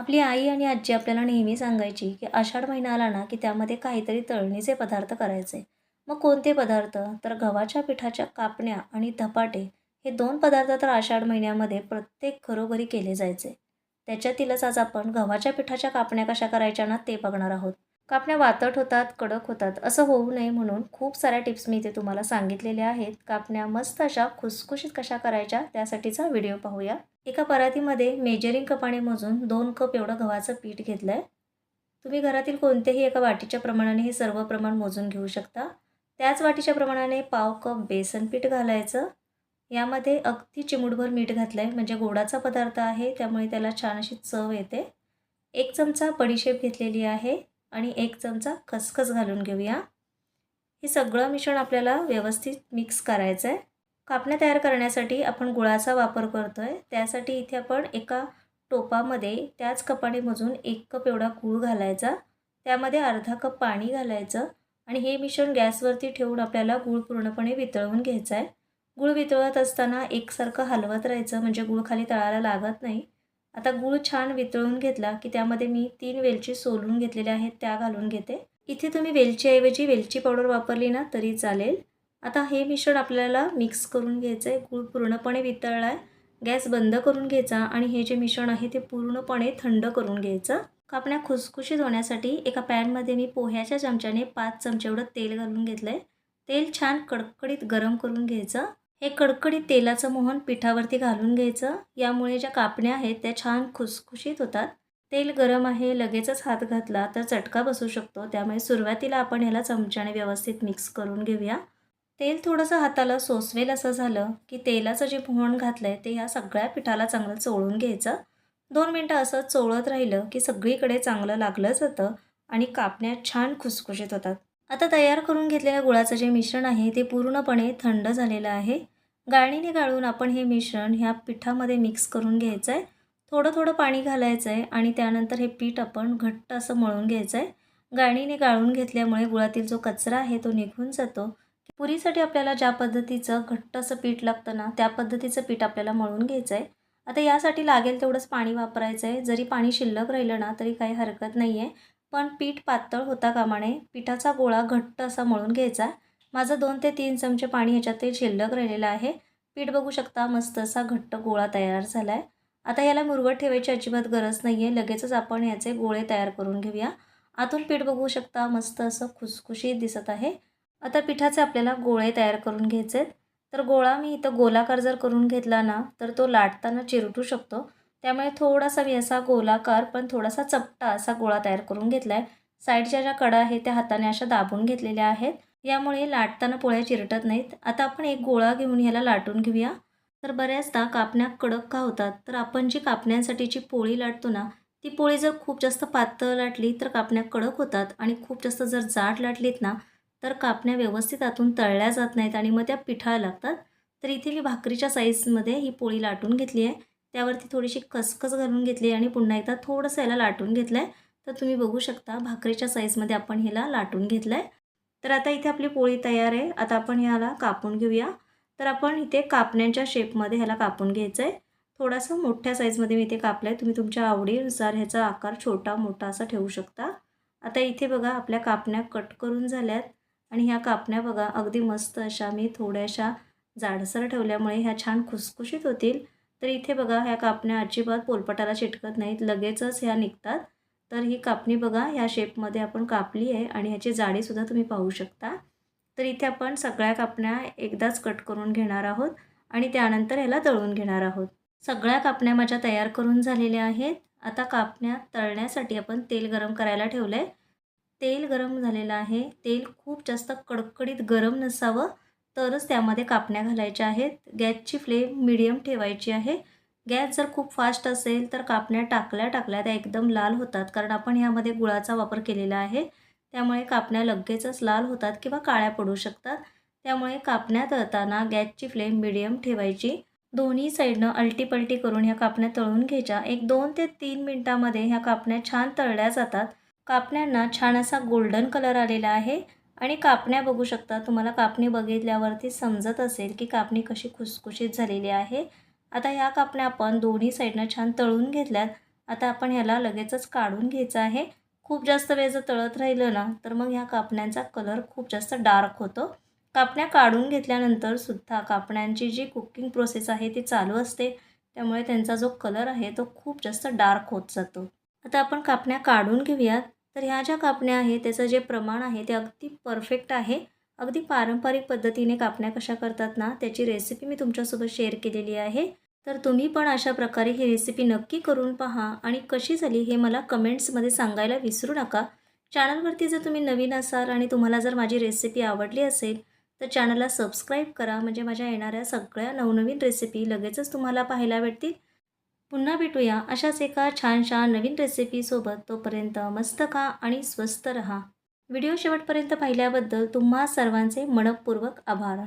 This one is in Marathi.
आपली आई आणि आजी आपल्याला नेहमी सांगायची की आषाढ महिना आला ना की त्यामध्ये काहीतरी तळणीचे पदार्थ करायचे. मग कोणते पदार्थ? तर गव्हाच्या पिठाच्या कापण्या आणि धपाटे हे दोन पदार्थ तर आषाढ महिन्यामध्ये प्रत्येक घरोघरी केले जायचे. त्याच्यातीलच आज आपण गव्हाच्या पिठाच्या कापण्या कशा करायच्या ना ते बघणार आहोत. कापण्या वातट होतात कडक होतात असं होऊ नये म्हणून खूप साऱ्या टिप्स मी इथे तुम्हाला सांगितलेल्या आहेत. कापण्या मस्त अशा खुसखुशीत कशा करायच्या त्यासाठीचा व्हिडिओ पाहूया. एका परातीमध्ये मेजरिंग कपाने मोजून दोन कप एवढं गव्हाचं पीठ घेतलं आहे तुम्ही घरातील कोणत्याही एका वाटीच्या प्रमाणाने हे सर्व प्रमाण मोजून घेऊ शकता. त्याच वाटीच्या प्रमाणाने पाव कप बेसन पीठ घालायचं. यामध्ये अगदी चिमूटभर मीठ घातलं आहे म्हणजे गोडाचा पदार्थ आहे त्यामुळे त्याला छान अशी चव येते. एक चमचा बडीशेप घेतलेली आहे आणि एक चमचा खसखस घालून घेऊया. हे सगळं मिश्रण आपल्याला व्यवस्थित मिक्स करायचं आहे कापण्या तयार करण्यासाठी आपण गुळाचा वापर करतो आहे त्यासाठी इथे आपण एका टोपामध्ये त्याच कपाने एक कप एवढा गूळ घालायचा. त्यामध्ये अर्धा कप पाणी घालायचं आणि हे मिश्रण गॅसवरती ठेवून आपल्याला गूळ पूर्णपणे वितळवून घ्यायचा आहे गूळ वितळत असताना एकसारखं हलवत राहायचं म्हणजे गूळ खाली तळायला लागत नाही. आता गूळ छान वितळून घेतला की त्यामध्ये मी तीन वेलची सोलून घेतलेल्या आहेत त्या घालून घेते. इथे तुम्ही वेलचीऐवजी वेलची पावडर वापरली ना तरी चालेल. आता हे मिश्रण आपल्याला मिक्स करून घ्यायचं आहे गूळ पूर्णपणे वितळला आहे गॅस बंद करून घ्यायचा आणि हे जे मिश्रण आहे ते पूर्णपणे थंड करून घ्यायचं. कापण्या खुसखुशीत होण्यासाठी एका पॅनमध्ये मी पोह्याच्या चमच्याने पाच चमचे एवढं तेल घालून घेतलं आहे तेल छान कडकडीत गरम करून घ्यायचं. हे कडकडीत तेलाचं मोहन पिठावरती घालून घ्यायचं. यामुळे ज्या कापण्या आहेत त्या छान खुसखुशीत होतात. तेल गरम आहे लगेचच हात घातला तर चटका बसू शकतो. त्यामुळे सुरुवातीला आपण ह्याला चमच्याने व्यवस्थित मिक्स करून घेऊया. तेल थोडंसं हाताला सोसवेल असं झालं की तेलाचं जे मोहन घातलं आहे ते ह्या सगळ्या पिठाला चांगलं चोळून घ्यायचं. दोन मिनटं असं चोळत राहिलं की सगळीकडे चांगलं लागलं जातं आणि कापण्या छान खुसखुशीत होतात. आता तयार करून घेतलेल्या गुळाचं जे मिश्रण आहे ते पूर्णपणे थंड झालेलं आहे. गाळणीने गाळून आपण हे मिश्रण ह्या पिठामध्ये मिक्स करून घ्यायचं आहे थोडं थोडं पाणी घालायचं आहे आणि त्यानंतर हे पीठ आपण घट्ट असं मळून घ्यायचं आहे गाळणीने गाळून घेतल्यामुळे गुळातील जो कचरा आहे तो निघून जातो. पुरीसाठी आपल्याला ज्या पद्धतीचं घट्ट असं पीठ लागतं ना त्या पद्धतीचं पीठ आपल्याला मळून घ्यायचं आहे आता यासाठी लागेल तेवढंच पाणी वापरायचं आहे जरी पाणी शिल्लक राहिलं ना तरी काही हरकत नाही आहे पण पीठ पातळ होता कामाने पिठाचा गोळा घट्ट असा मळून घ्यायचा. माझं दोन ते तीन चमचे पाणी ह्याच्यात ते शिल्लक राहिलेलं आहे. पीठ बघू शकता मस्त असा घट्ट गोळा तयार झाला आहे आता याला मुरवट ठेवायची अजिबात गरज नाही आहे लगेचच आपण याचे गोळे तयार करून घेऊया. आतून पीठ बघू शकता मस्त असं खुसखुशीत दिसत आहे. आता पिठाचे आपल्याला गोळे तयार करून घ्यायचे आहेत. तर गोळा मी इथं गोलाकार जर करून घेतला ना तर तो लाटताना चिरटू शकतो. त्यामुळे थोडासा मी असा गोलाकार पण थोडासा चपटा असा गोळा तयार करून घेतला आहे साईडच्या ज्या कडा आहेत त्या हाताने अशा दाबून घेतलेल्या आहेत. यामुळे लाटताना पोळ्या चिरटत नाहीत. आता आपण एक गोळा घेऊन ह्याला लाटून घेऊया. तर बऱ्याचदा कापण्या कडक का होतात? तर आपण जी कापण्यांसाठीची पोळी लाटतो ना ती पोळी जर खूप जास्त पातळ लाटली तर कापण्या कडक होतात. आणि खूप जास्त जर जाड लाटलीत ना तर कापण्या व्यवस्थित आतून तळल्या जात नाहीत आणि मग त्या पिठाळ्या लागतात. तर इथे मी भाकरीच्या साईजमध्ये ही पोळी लाटून घेतली आहे. त्यावरती थोडीशी खसखस घालून घेतली आणि पुन्हा एकदा थोडंसं याला लाटून घेतलं आहे तर तुम्ही बघू शकता भाकरीच्या साईजमध्ये आपण ह्याला लाटून घेतलं आहे तर आता इथे आपली पोळी तयार आहे. आता आपण ह्याला कापून घेऊया. तर आपण इथे कापण्यांच्या शेपमध्ये ह्याला कापून घ्यायचं आहे थोडासा मोठ्या साईजमध्ये मी इथे कापलं आहे तुम्ही तुमच्या आवडीनुसार ह्याचा आकार छोटा मोठा असा ठेवू शकता. आता इथे बघा आपल्या कापण्या कट करून झाल्यात. आणि ह्या कापण्या बघा अगदी मस्त अशा मी थोड्याशा जाडसर ठेवल्यामुळे ह्या छान खुसखुशीत होतील. तर इथे बघा ह्या कापण्या अजिबात पोलपटाला चिटकत नाहीत लगेचच ह्या निघतात. तर ही कापणी बघा ह्या शेपमध्ये आपण कापली आहे आणि ह्याची जाडीसुद्धा तुम्ही पाहू शकता. तर इथे आपण सगळ्या कापण्या एकदाच कट करून घेणार आहोत आणि त्यानंतर ह्याला तळून घेणार आहोत. सगळ्या कापण्या माझ्या तयार करून झालेल्या आहेत. आता कापण्या तळण्यासाठी आपण तेल गरम करायला ठेवलं आहे तेल गरम झालेलं आहे. तेल खूप जास्त कडकडीत गरम नसावं तरच त्यामध्ये कापण्या घालायच्या आहेत. गॅसची फ्लेम मिडियम ठेवायची आहे. गॅस जर खूप फास्ट असेल तर कापण्या टाकल्या टाकल्या त्या एकदम लाल होतात कारण आपण ह्यामध्ये गुळाचा वापर केलेला आहे. त्यामुळे कापण्या लगेचच लाल होतात किंवा काळ्या पडू शकतात. त्यामुळे कापण्या तळताना गॅसची फ्लेम मिडियम ठेवायची. दोन्ही साईडनं अल्टीपल्टी करून ह्या कापण्या तळून घ्यायच्या. एक दोन ते तीन मिनटामध्ये ह्या कापण्या छान तळल्या जातात. कापण्यांना छान असा गोल्डन कलर आलेला आहे. आणि कापण्या बघू शकता तुम्हाला कापणी बघितल्यावरती समजत असेल की कापणी कशी खुसखुशीत झालेली आहे. आता ह्या कापण्या आपण दोन्ही साईडनं छान तळून घेतल्यात. आता आपण ह्याला लगेचच काढून घ्यायचं आहे. खूप जास्त वेळ जर तळत राहिलं ना तर मग ह्या कापण्यांचा कलर खूप जास्त डार्क होतो. कापण्या काढून घेतल्यानंतर सुद्धा कापण्यांची जी कुकिंग प्रोसेस आहे ती चालू असते. त्यामुळे त्यांचा जो कलर आहे तो खूप जास्त डार्क होत जातो. आता आपण कापण्या काढून घेऊयात. तर ह्या ज्या कापण्या आहेत त्याचं जे प्रमाण आहे ते अगदी परफेक्ट आहे. अगदी पारंपरिक पद्धतीने कापण्या कशा करतात ना त्याची रेसिपी मी तुमच्यासोबत शेअर केलेली आहे. तर तुम्ही पण अशा प्रकारे ही रेसिपी नक्की करून पहा आणि कशी झाली हे मला कमेंट्समध्ये सांगायला विसरू नका. चॅनलवरती जर तुम्ही नवीन असाल आणि तुम्हाला जर माझी रेसिपी आवडली असेल तर चॅनलला सबस्क्राईब करा. म्हणजे माझ्या येणाऱ्या सगळ्या नवनवीन रेसिपी लगेचच तुम्हाला पाहायला भेटतील. पुन्हा भेटूया अशाच एका छानशा नवीन रेसिपीसोबत तोपर्यंत मस्त खा आणि स्वस्त रहा. व्हिडिओ शेवटपर्यंत पाहिल्याबद्दल तुम्हा सर्वांचे मनपूर्वक आभार.